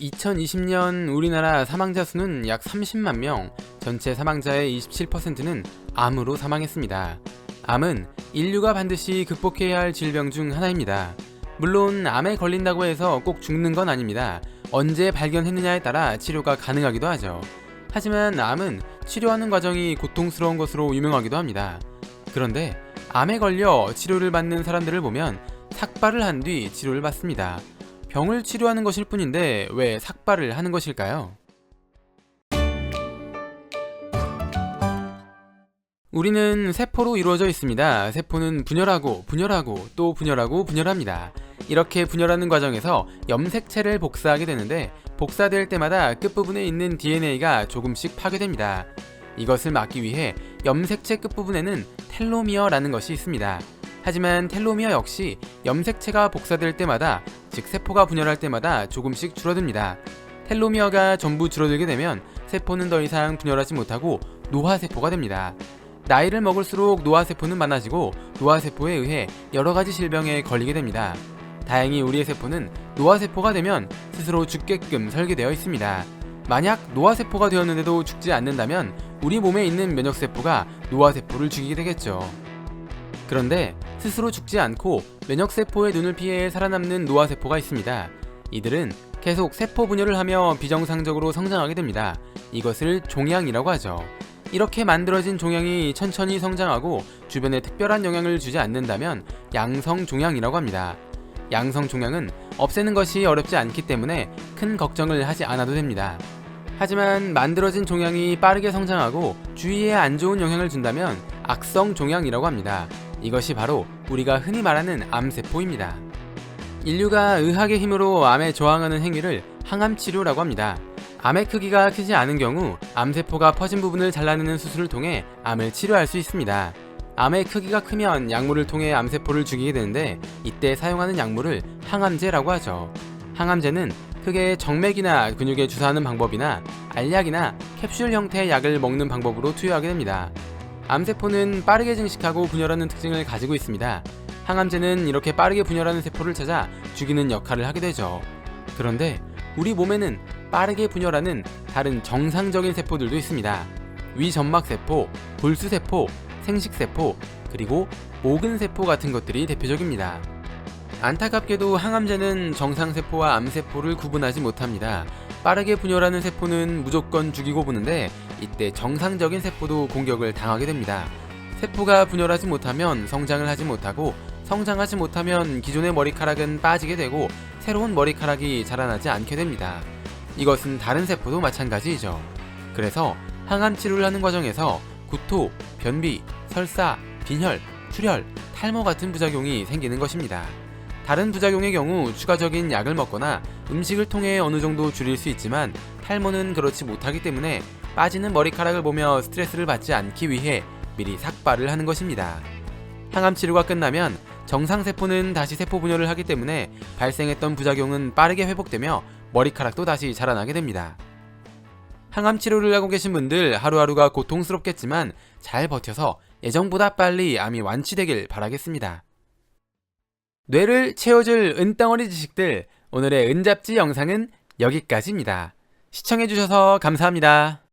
2020년 우리나라 사망자 수는 약 30만 명, 전체 사망자의 27%는 암으로 사망했습니다. 암은 인류가 반드시 극복해야 할 질병 중 하나입니다. 물론 암에 걸린다고 해서 꼭 죽는 건 아닙니다. 언제 발견했느냐에 따라 치료가 가능하기도 하죠. 하지만 암은 치료하는 과정이 고통스러운 것으로 유명하기도 합니다. 그런데 암에 걸려 치료를 받는 사람들을 보면 삭발을 한 뒤 치료를 받습니다. 병을 치료하는 것일 뿐인데 왜 삭발을 하는 것일까요? 우리는 세포로 이루어져 있습니다. 세포는 분열하고 분열하고 또 분열하고 분열합니다. 이렇게 분열하는 과정에서 염색체를 복사하게 되는데 복사될 때마다 끝부분에 있는 DNA가 조금씩 파괴됩니다. 이것을 막기 위해 염색체 끝부분에는 텔로미어라는 것이 있습니다. 하지만 텔로미어 역시 염색체가 복사될 때마다 즉 세포가 분열할 때마다 조금씩 줄어듭니다. 텔로미어가 전부 줄어들게 되면 세포는 더 이상 분열하지 못하고 노화세포가 됩니다. 나이를 먹을수록 노화세포는 많아지고 노화세포에 의해 여러 가지 질병에 걸리게 됩니다. 다행히 우리의 세포는 노화세포가 되면 스스로 죽게끔 설계되어 있습니다. 만약 노화세포가 되었는데도 죽지 않는다면 우리 몸에 있는 면역세포가 노화세포를 죽이게 되겠죠. 그런데 스스로 죽지 않고 면역세포의 눈을 피해 살아남는 노화세포가 있습니다. 이들은 계속 세포 분열을 하며 비정상적으로 성장하게 됩니다. 이것을 종양이라고 하죠. 이렇게 만들어진 종양이 천천히 성장하고 주변에 특별한 영향을 주지 않는다면 양성 종양이라고 합니다. 양성 종양은 없애는 것이 어렵지 않기 때문에 큰 걱정을 하지 않아도 됩니다. 하지만 만들어진 종양이 빠르게 성장하고 주위에 안 좋은 영향을 준다면 악성 종양이라고 합니다. 이것이 바로 우리가 흔히 말하는 암세포입니다. 인류가 의학의 힘으로 암에 저항하는 행위를 항암 치료라고 합니다. 암의 크기가 크지 않은 경우 암세포가 퍼진 부분을 잘라내는 수술을 통해 암을 치료할 수 있습니다. 암의 크기가 크면 약물을 통해 암세포를 죽이게 되는데 이때 사용하는 약물을 항암제라고 하죠. 항암제는 크게 정맥이나 근육에 주사하는 방법이나 알약이나 캡슐 형태의 약을 먹는 방법으로 투여하게 됩니다. 암세포는 빠르게 증식하고 분열하는 특징을 가지고 있습니다. 항암제는 이렇게 빠르게 분열하는 세포를 찾아 죽이는 역할을 하게 되죠. 그런데 우리 몸에는 빠르게 분열하는 다른 정상적인 세포들도 있습니다. 위점막세포, 골수세포, 생식세포, 그리고 모근세포 같은 것들이 대표적입니다. 안타깝게도 항암제는 정상세포와 암세포를 구분하지 못합니다. 빠르게 분열하는 세포는 무조건 죽이고 보는데 이때 정상적인 세포도 공격을 당하게 됩니다. 세포가 분열하지 못하면 성장을 하지 못하고 성장하지 못하면 기존의 머리카락은 빠지게 되고 새로운 머리카락이 자라나지 않게 됩니다. 이것은 다른 세포도 마찬가지이죠. 그래서 항암 치료를 하는 과정에서 구토, 변비, 설사, 빈혈, 출혈, 탈모 같은 부작용이 생기는 것입니다. 다른 부작용의 경우 추가적인 약을 먹거나 음식을 통해 어느 정도 줄일 수 있지만 탈모는 그렇지 못하기 때문에 빠지는 머리카락을 보며 스트레스를 받지 않기 위해 미리 삭발을 하는 것입니다. 항암 치료가 끝나면 정상 세포는 다시 세포 분열을 하기 때문에 발생했던 부작용은 빠르게 회복되며 머리카락도 다시 자라나게 됩니다. 항암 치료를 하고 계신 분들 하루하루가 고통스럽겠지만 잘 버텨서 예정보다 빨리 암이 완치되길 바라겠습니다. 뇌를 채워줄 은덩어리 지식들 오늘의 은잡지 영상은 여기까지입니다. 시청해주셔서 감사합니다.